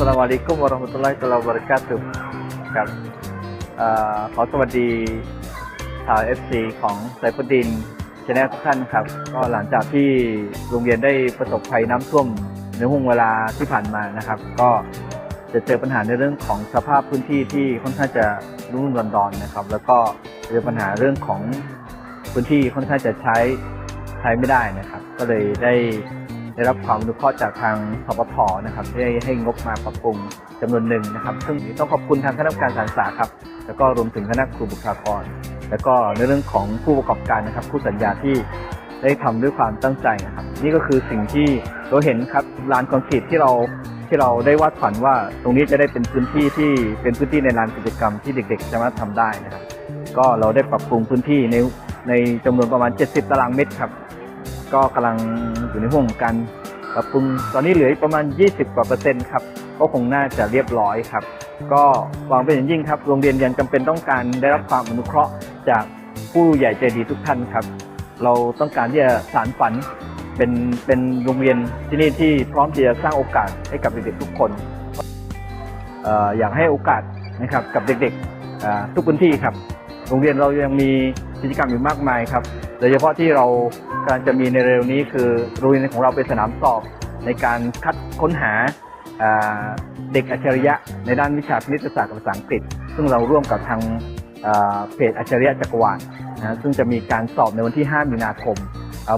อะลัยกุมวะเราะห์มะตุลลอฮิตะอาลาบะเราะกาตุฮ์ครับอขอสวัสดีชาวเอฟซีของไซฟุดดินชแนลทุกท่านครับ ก็หลังจากที่โรงเรียนได้ประสบภัยน้ำท่วมในห่วงเวลาที่ผ่านมานะครับ ก็จะเจอปัญหาในเรื่องของสภาพพื้นที่ที่ค่อนข้างจะรุ่มรอนๆนะครับ แล้วก็เจอปัญหาเรื่องของพื้นที่ค่อนข้างจะใช้ใช้ไม่ได้นะครับ ก็เลยได้ ได้รับความอนุเคราะห์จากทางสปทนะครับที่ได้ให้งบมาปรับปรุงจำนวนหนึ่งนะครับ ซึ่งต้องขอบคุณทางคณะกรรมการการศึกษาครับ แล้วก็รวมถึงคณะครูบุคลากร แล้วก็ในเรื่องของผู้ประกอบการนะครับผู้สัญญาที่ได้ทำด้วยความตั้งใจนะครับ นี่ก็คือสิ่งที่เราเห็นครับลานคอนกรีตที่เราที่เราได้วาดฝันว่าตรงนี้จะได้เป็นพื้นที่ที่เป็นพื้นที่ในลานกิจกรรมที่เด็ก ๆ สามารถทำได้นะครับ ก็เราได้ปรับปรุงพื้นที่ในในจำนวนประมาณ 70 ตารางเมตรครับ ก็กำลังอยู่ในห่วงของการปรับปรุงตอนนี้เหลืออีกประมาณ 20กว่าเปอร์เซ็นต์ครับก็คงน่าจะเรียบร้อยครับ ก็หวังเป็นอย่างยิ่งครับโรงเรียนยังจำเป็นต้องการได้รับความอนุเคราะห์จากผู้ใหญ่ใจดีทุกท่านครับ เราต้องการที่จะสานฝันเป็นเป็นโรงเรียนที่นี่ที่พร้อมที่จะสร้างโอกาสให้กับเด็กๆทุกคนอยากให้โอกาสนะครับกับเด็กๆทุกพื้นที่ครับ โรงเรียนเรายังมีกิจกรรมอยู่มากมายครับ โดยเฉพาะที่เรากำลังจะมีในเร็วนี้คือโรงเรียนของเราเป็นสนามสอบในการคัดค้นหาเด็กอัจฉริยะในด้านวิชาคณิตศาสตร์กับภาษาอังกฤษ ซึ่งเราร่วมกับทางเพจอัจฉริยะจักรวาลนะซึ่งจะมีการสอบในวันที่ 5 มีนาคม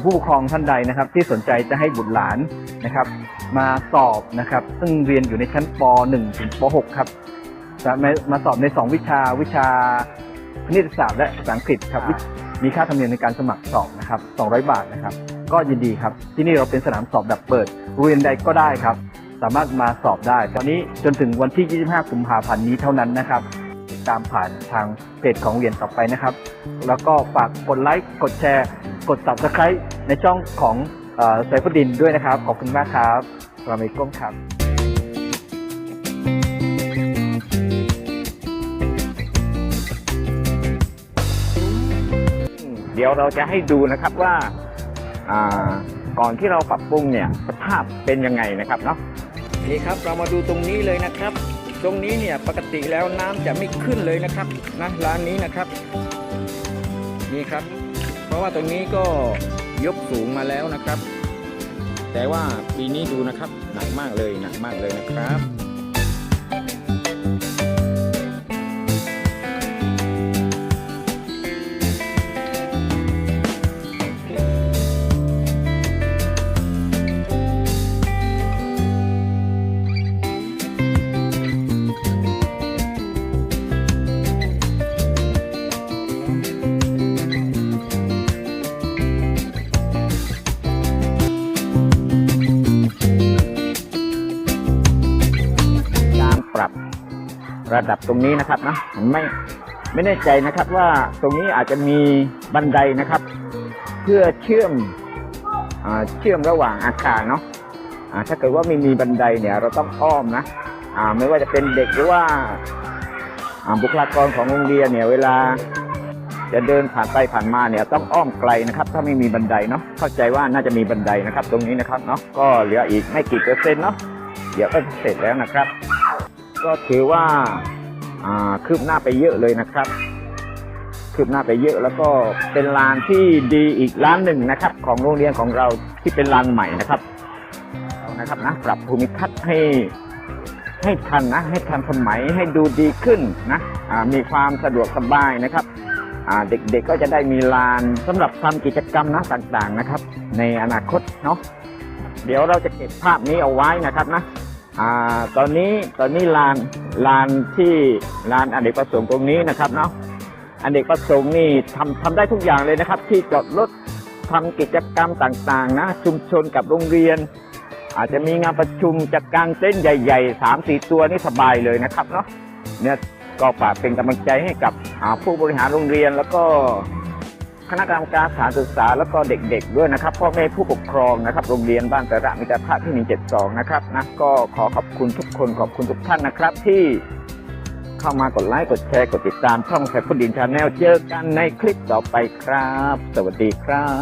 ผู้ปกครองท่านใดนะครับ ที่สนใจจะให้บุตรหลานนะครับ มาสอบนะครับ ซึ่งเรียนอยู่ในชั้นป .1 ถึงป .6 ครับจะมาสอบใน 2 วิชาวิชาคณิตศาสตร์และภาษาอังกฤษครับ มีค่าธรรมเนียมในการสมัครสอบนะครับ 200 บาทนะครับ ก็ยินดีครับ ที่นี่เราเป็นสนามสอบแบบเปิดโรงเรียนใดก็ได้ครับ สามารถมาสอบได้ ตอนนี้จนถึงวันที่ 25 กุมภาพันธ์นี้เท่านั้นนะครับติดตามผ่านทางเพจของเรียนต่อไปนะครับ แล้วก็ฝากกดไลค์ กดแชร์ กด subscribe ในช่องของไซฟุดินด้วยนะครับ ขอบคุณมากครับสลามอะลัยกุมครับ ดี๋ยวเราจะให้ดูนะครับว่าอ่าก่อนที่เราปรับปรุงเนี่ยสภาพเป็นยังไงนะครับเนาะนี่ครับเรามาดูตรงนี้เลยนะครับ ตรงนี้เนี่ยปกติแล้วน้ำจะไม่ขึ้นเลยนะครับนะร้านนี้นะครับนี่ครับ เพราะว่าตรงนี้ก็ยกสูงมาแล้วนะครับ แต่ว่าปีนี้ดูนะครับหนักมากเลยหนักมากเลยนะครับ รับ ระดับตรงนี้นะครับนะผมไม่ไม่แน่ใจนะครับว่าตรงนี้อาจจะมีบันไดนะครับ เพื่อเชื่อมอเชื่อมระหว่างอาคารเนาะถ้าเกิดว่าไม่มีบันไดเนี่ย เราต้องอ้อมนะไม่ว่าจะเป็นเด็กหรือว่าบุคลากรของโรงเรียนเนี่ยเวลาจะเดินผ่านไปผ่านมาเนี่ยต้องอ้อมไกลนะครับ ถ้าไม่มีบันไดเนาะเข้าใจว่าน่าจะมีบันไดนะครับ ตรงนี้นะครับเนาะก็เหลืออีกไม่กี่เปอร์เซ็นต์เนาะเดี๋ยวก็เสร็จแล้วนะครับ ก็ถือว่าคืบหน้าไปเยอะเลยนะครับ คืบหน้าไปเยอะแล้วก็เป็นลานที่ดีอีกร้านหนึ่งนะครับ ของโรงเรียนของเราที่เป็นลานใหม่นะครับนะครับนะปรับภูมิทัศน์ให้ให้ทันนะให้ทันสมัยให้ดูดีขึ้นนะมีความสะดวกสบายนะครับเด็กๆก็จะได้มีลานสำหรับทำกิจกรรมนะต่างๆนะครับ ในอนาคตเนาะเดี๋ยวเราจะเก็บภาพนี้เอาไว้นะครับนะ อ่าตอนนี้ตอนนี้ลานลานที่ลานอเนกประสงค์ตรงนี้นะครับเนาะอเนกประสงค์นี่ทำทำได้ทุกอย่างเลยนะครับ ที่จอดรถทำกิจกรรมต่างๆนะชุมชนกับโรงเรียน อาจจะมีงานประชุมจัดการเต้นใหญ่ๆสามสี่ตัวนี่สบายเลยนะครับเนาะเนี่ยก็ฝากเป็นกำลังใจให้กับผู้บริหารโรงเรียนแล้วก็ คณะกรรมการสถานศึกษาแล้วก็เด็กๆด้วยนะครับพ่อแม่ผู้ปกครองนะครับ โรงเรียนบ้านแต่ระมิตรภาพที่172 นะครับนะก็ขอขอบคุณทุกคนขอบคุณทุกท่านนะครับ ที่เข้ามากดไลค์กดแชร์กดติดตามช่องแคปพุดินชาแนลเจอกันในคลิปต่อไปครับ สวัสดีครับ